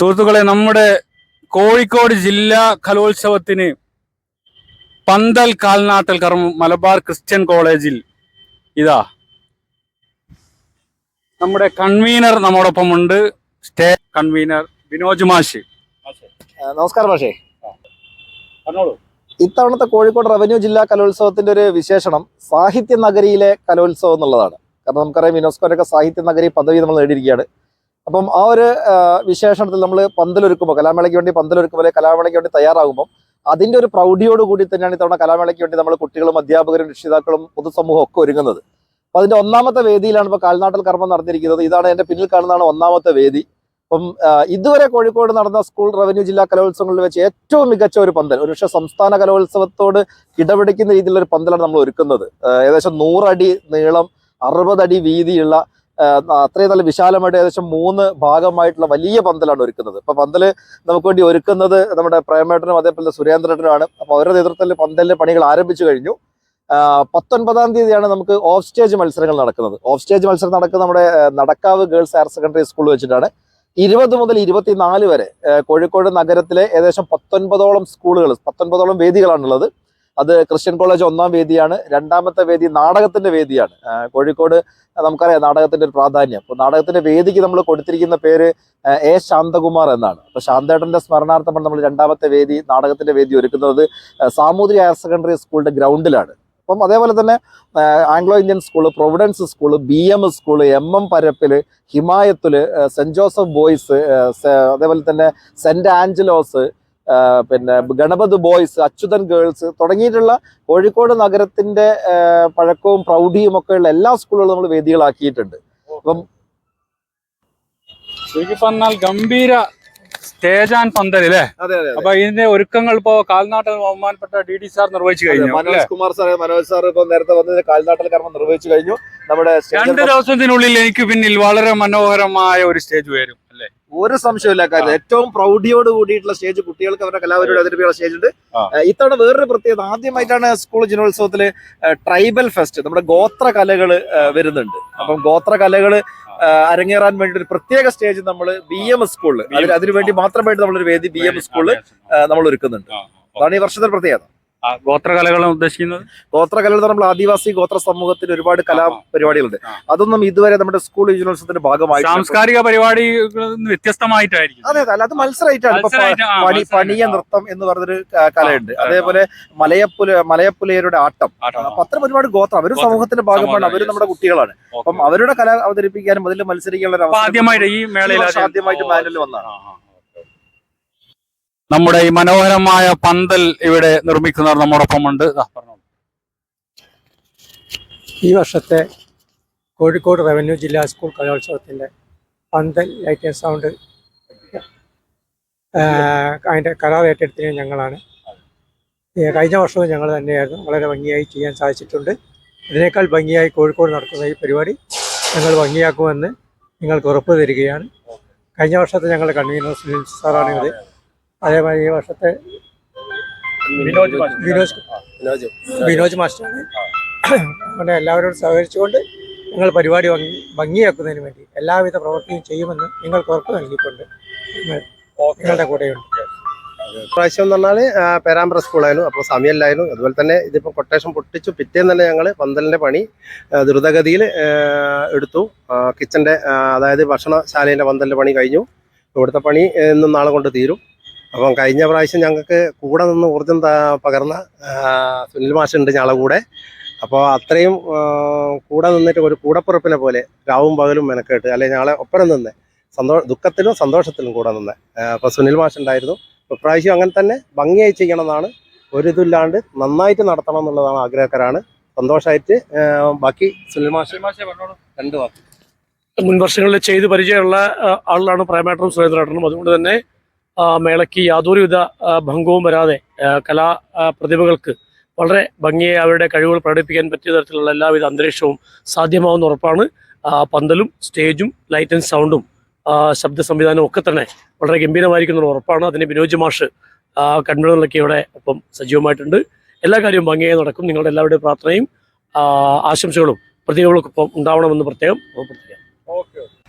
സുഹൃത്തുക്കളെ നമ്മുടെ കോഴിക്കോട് ജില്ലാ കലോത്സവത്തിന് പന്തൽ കാൽനാട്ടൽ കർമ്മം മലബാർ ക്രിസ്ത്യൻ കോളേജിൽ ഇതാ. നമ്മുടെ കൺവീനർ നമ്മോടൊപ്പം ഉണ്ട് സ്റ്റേ കൺവീനർ വിനോജ് മാഷ്. നമസ്കാരം മാഷേ. പറഞ്ഞോളൂ. ഇത്തവണത്തെ കോഴിക്കോട് റവന്യൂ ജില്ലാ കലോത്സവത്തിന്റെ ഒരു വിശേഷണം സാഹിത്യ നഗരിയിലെ കലോത്സവം എന്നുള്ളതാണ്. കാരണം നമുക്കറിയാം യുനെസ്കോന്റെ സാഹിത്യ നഗരി പദവി നമ്മൾ നേടിയിരിക്കുകയാണ്. അപ്പം ആ ഒരു വിശേഷണത്തിൽ നമ്മൾ പന്തലൊരുക്കുമ്പോൾ കലാമേളയ്ക്ക് വേണ്ടി പന്തലൊരുക്കുമ്പോൾ കലാമേളയ്ക്ക് വേണ്ടി തയ്യാറാകുമ്പോൾ അതിന്റെ ഒരു പ്രൗഢിയോട് കൂടി തന്നെയാണ് ഇത്തവണ കലാമേളയ്ക്ക് വേണ്ടി നമ്മൾ കുട്ടികളും അധ്യാപകരും രക്ഷിതാക്കളും പൊതുസമൂഹവും ഒക്കെ ഒരുങ്ങുന്നത്. അപ്പൊ അതിന്റെ ഒന്നാമത്തെ വേദിയിലാണ് ഇപ്പോൾ കാൽനാട്ടൽ കർമ്മം നടന്നിരിക്കുന്നത്. ഇതാണ് എന്റെ പിന്നിൽ കാണുന്നതാണ് ഒന്നാമത്തെ വേദി. അപ്പം ഇതുവരെ കോഴിക്കോട് നടന്ന സ്കൂൾ റവന്യൂ ജില്ലാ കലോത്സവങ്ങളിൽ വെച്ച് ഏറ്റവും മികച്ച ഒരു പന്തൽ ഒരുപക്ഷെ സംസ്ഥാന കലോത്സവത്തോട് ഇടപെടിക്കുന്ന രീതിയിലുള്ള ഒരു പന്തലാണ് നമ്മൾ ഒരുക്കുന്നത്. ഏകദേശം നൂറടി നീളം അറുപതടി വീതിയുള്ള അത്രയും നല്ല വിശാലമായിട്ട് ഏകദേശം മൂന്ന് ഭാഗമായിട്ടുള്ള വലിയ പന്തലാണ് ഒരുക്കുന്നത്. അപ്പൊ പന്തൽ നമുക്ക് വേണ്ടി ഒരുക്കുന്നത് നമ്മുടെ പ്രേമേട്ടനും അതേപോലെ സുരേന്ദ്രേട്ടനുമാണ്. അപ്പൊ അവരുടെ നേതൃത്വത്തിൽ പന്തലിന്റെ പണികൾ ആരംഭിച്ചു കഴിഞ്ഞു. പത്തൊൻപതാം തീയതിയാണ് നമുക്ക് ഓഫ് സ്റ്റേജ് മത്സരങ്ങൾ നടക്കുന്നത്. ഓഫ് സ്റ്റേജ് മത്സരം നടക്കുന്നത് നമ്മുടെ Nadakkavu girls higher secondary school വെച്ചിട്ടാണ്. ഇരുപത് മുതൽ ഇരുപത്തിനാല് വരെ കോഴിക്കോട് നഗരത്തിലെ ഏകദേശം പത്തൊൻപതോളം സ്കൂളുകൾ പത്തൊൻപതോളം വേദികളാണുള്ളത്. അത് ക്രിസ്ത്യൻ കോളേജ് ഒന്നാം വേദിയാണ്. രണ്ടാമത്തെ വേദി നാടകത്തിന്റെ വേദിയാണ്. കോഴിക്കോട് നമുക്കറിയാം നാടകത്തിന്റെ ഒരു പ്രാധാന്യം. അപ്പോൾ നാടകത്തിന്റെ വേദിക്ക് നമ്മൾ കൊടുത്തിരിക്കുന്ന പേര് എ ശാന്തകുമാർ എന്നാണ്. അപ്പോൾ ശാന്തേട്ടന്റെ സ്മരണാർത്ഥമാണ് നമ്മൾ രണ്ടാമത്തെ വേദി നാടകത്തിന്റെ വേദി ഒരുക്കുന്നത്. സാമൂതിരി ഹയർ സെക്കൻഡറി സ്കൂളിന്റെ ഗ്രൗണ്ടിലാണ്. അപ്പം അതേപോലെ തന്നെ Anglo Indian school Providence school B M school M M Parappil ഹിമായത്തിൽ ഏഹ് സെന്റ് ജോസഫ് ബോയ്സ് അതേപോലെ തന്നെ സെന്റ് ആഞ്ചലോസ് പിന്നെ ഗണപത് ബോയ്സ് അച്യുതൻ ഗേൾസ് തുടങ്ങിയിട്ടുള്ള കോഴിക്കോട് നഗരത്തിന്റെ പഴക്കവും പ്രൗഢിയും ഒക്കെ ഉള്ള എല്ലാ സ്കൂളുകളും നമ്മൾ വേദികളാക്കിയിട്ടുണ്ട്. അപ്പം ശരിക്കും പറഞ്ഞാൽ ഗംഭീര സ്റ്റേജ് ആൻഡ് പന്തൽ അല്ലേ അപ്പൊ ഇതിന്റെ ഒരുക്കങ്ങൾ ഇപ്പോ കാൽനാട്ടൽ ബഹുമാനപ്പെട്ട ഡി ഡി സാർ നിർവഹിച്ചു കഴിഞ്ഞു. മനോജ് കുമാർ സാർ മനോജ് സാർ ഇപ്പൊ നേരത്തെ വന്ന് കാൽനാട്ടൽ കർമ്മം നിർവഹിച്ചു കഴിഞ്ഞു. നമ്മുടെ രണ്ട് ദിവസത്തിനുള്ളിൽ എനിക്ക് പിന്നിൽ വളരെ മനോഹരമായ ഒരു സ്റ്റേജ് വരും ഒരു സംശയമില്ല കാര്യം ഏറ്റവും പ്രൗഢിയോട് കൂടിയിട്ടുള്ള സ്റ്റേജ് കുട്ടികൾക്ക് അവരുടെ കലാപരിപാടി അവതരിപ്പിക്കുന്ന സ്റ്റേജ് ഉണ്ട്. ഇത്തവണ വേറൊരു പ്രത്യേകത ആദ്യമായിട്ടാണ് സ്കൂൾ ജനോത്സവത്തിൽ ട്രൈബൽ ഫെസ്റ്റ് നമ്മുടെ ഗോത്ര കലകൾ വരുന്നുണ്ട്. അപ്പം ഗോത്ര കലകൾ അരങ്ങേറാൻ വേണ്ടി ഒരു പ്രത്യേക സ്റ്റേജ് നമ്മൾ ബി എം സ്കൂളിൽ അതിന് അതിനുവേണ്ടി മാത്രമായിട്ട് നമ്മളൊരു വേദി ബി എം സ്കൂളിൽ നമ്മൾ ഒരുക്കുന്നുണ്ട് അതാണ് ഈ വർഷത്തെ പ്രത്യേകത. ഗോത്രകലകളാണ് ഉദ്ദേശിക്കുന്നത്? ഗോത്രകലകൾ നമ്മൾ ആദിവാസി ഗോത്ര സമൂഹത്തിൽ ഒരുപാട് കലാപരിപാടികളുണ്ട് പരിപാടികളുണ്ട്. അതൊന്നും ഇതുവരെ നമ്മുടെ സ്കൂൾ യുജനോത്സവത്തിന്റെ ഭാഗമായി സാംസ്കാരിക പരിപാടി വ്യത്യസ്തമായിട്ടായിരിക്കും. അതെ അതെ. അല്ല അത് മത്സരമായിട്ടാണ് പണിയ നൃത്തം എന്ന് പറഞ്ഞൊരു കലയുണ്ട്. അതേപോലെ മലയപ്പുല മലയപ്പുലയരുടെ ആട്ടം. അപ്പൊ അത്തരം ഒരുപാട് ഗോത്രം. അവരും സമൂഹത്തിന്റെ ഭാഗമാണ്. അവർ നമ്മുടെ കുട്ടികളാണ്. അപ്പം അവരുടെ കല അവതരിപ്പിക്കാനും അതിൽ മത്സരിക്കാനുള്ള ആദ്യമായിട്ട് ഈ മേളയിൽ ആദ്യമായിട്ട് ഓ, മാനുവൽ വന്നതാണ്. നമ്മുടെ ഈ മനോഹരമായ പന്തൽ ഇവിടെ നിർമ്മിക്കുന്നവർ നമ്മോടൊപ്പം ഉണ്ട് ദാ, പറഞ്ഞോളൂ. ഈ വർഷത്തെ കോഴിക്കോട് റവന്യൂ ജില്ലാ സ്കൂൾ കലോത്സവത്തിന്റെ പന്തൽ ലൈറ്റ് ആൻഡ് സൗണ്ട് അതിന്റെ കരാർ ഏറ്റെടുത്തിന് ഞങ്ങളാണ്. കഴിഞ്ഞ വർഷവും ഞങ്ങൾ തന്നെയായിരുന്നു. വളരെ ഭംഗിയായി ചെയ്യാൻ സാധിച്ചിട്ടുണ്ട്. ഇതിനേക്കാൾ ഭംഗിയായി കോഴിക്കോട് നടക്കുന്ന ഈ പരിപാടി ഞങ്ങൾ ഭംഗിയാക്കുമെന്ന് നിങ്ങൾക്ക് ഉറപ്പ് തരികയാണ്. കഴിഞ്ഞ വർഷത്തെ ഞങ്ങളുടെ കൺവീനർ സുനിൽ സാറാണ് ഇത് അതേമാതിരി ഈ വർഷത്തെ വിനോജ് വിനോജ് വിനോദ് വിനോദ് മാസ്റ്ററാണ്. അതുകൊണ്ട് എല്ലാവരോടും സഹകരിച്ചുകൊണ്ട് ഞങ്ങൾ പരിപാടി ഭംഗി ഭംഗിയാക്കുന്നതിന് വേണ്ടി എല്ലാവിധ പ്രവൃത്തിയും ചെയ്യുമെന്ന് നിങ്ങൾക്ക് ഉറപ്പ് നൽകിക്കൊണ്ട് ഞങ്ങൾ നിങ്ങളുടെ കൂടെയുണ്ട്. പ്രാവശ്യം എന്ന് പറഞ്ഞാൽ പേരാമ്പ്ര സ്കൂളായിരുന്നു അപ്പോൾ സമയമില്ലായിരുന്നു അതുപോലെ തന്നെ ഇതിപ്പോൾ കൊട്ടേഷൻ പൊട്ടിച്ചു. പിറ്റേന്ന് തന്നെ ഞങ്ങൾ പന്തലിന്റെ പണി ദ്രുതഗതിയിൽ എടുത്തു. കിച്ചന്റെ അതായത് ഭക്ഷണശാലേന്റെ പന്തലിന്റെ പണി കഴിഞ്ഞു. ഇവിടുത്തെ പണി ഇന്നും നാളെ കൊണ്ട് തീരും. അപ്പം കഴിഞ്ഞ പ്രാവശ്യം ഞങ്ങൾക്ക് കൂടെ നിന്ന് ഊർജം ത- പകർന്ന സുനിൽ മാഷുണ്ട് ഞങ്ങളെ കൂടെ. അപ്പോൾ അത്രയും കൂടെ നിന്നിട്ട് ഒരു കൂടപ്പുറപ്പിനെ പോലെ രാവും പകലും മെനക്കെട്ട് അല്ലെങ്കിൽ ഞങ്ങളെ ഒപ്പരം നിന്ന് സന്തോ ദുഃഖത്തിലും സന്തോഷത്തിലും കൂടെ നിന്ന് അപ്പോൾ സുനിൽ മാഷുണ്ടായിരുന്നു. ഇപ്രാവശ്യം അങ്ങനെ തന്നെ ഭംഗിയായി ചെയ്യണമെന്നാണ് ഒരിതില്ലാണ്ട് നന്നായിട്ട് നടത്തണം എന്നുള്ളതാണ് ആഗ്രഹക്കാരാണ്. സന്തോഷമായിട്ട് ബാക്കി സുനിൽ മാഷ്. രണ്ട് വാക്ക്. മുൻ വർഷങ്ങളിൽ ചെയ്ത് പരിചയമുള്ള ആളിലാണ് ആളാണ് പ്രേമേട്ടനും സുരേന്ദ്രേട്ടനും. അതുകൊണ്ട് തന്നെ മേളയ്ക്ക് യാതൊരുവിധ ഭംഗവും വരാതെ കലാ പ്രതിഭകൾക്ക് വളരെ ഭംഗിയെ അവരുടെ കഴിവുകൾ പ്രകടിപ്പിക്കാൻ പറ്റിയ തരത്തിലുള്ള എല്ലാവിധ അന്തരീക്ഷവും സാധ്യമാവുന്ന ഉറപ്പാണ്. പന്തലും സ്റ്റേജും ലൈറ്റ് ആൻഡ് സൗണ്ടും ശബ്ദ സംവിധാനവും ഒക്കെ തന്നെ വളരെ ഗംഭീരമായിരിക്കുന്ന ഉറപ്പാണ്. അതിന് വിനോജ് മാഷ് കൺവീനറിലൊക്കെ ഇവിടെ ഒപ്പം സജീവമായിട്ടുണ്ട്. എല്ലാ കാര്യവും ഭംഗിയായി നടക്കും. നിങ്ങളുടെ എല്ലാവരുടെയും പ്രാർത്ഥനയും ആശംസകളും പ്രതിഭകൾക്കൊപ്പം ഉണ്ടാവണമെന്ന് പ്രത്യേകം ഓർമ്മപ്പെടുത്തുക ഓക്കെ ഓക്കേ.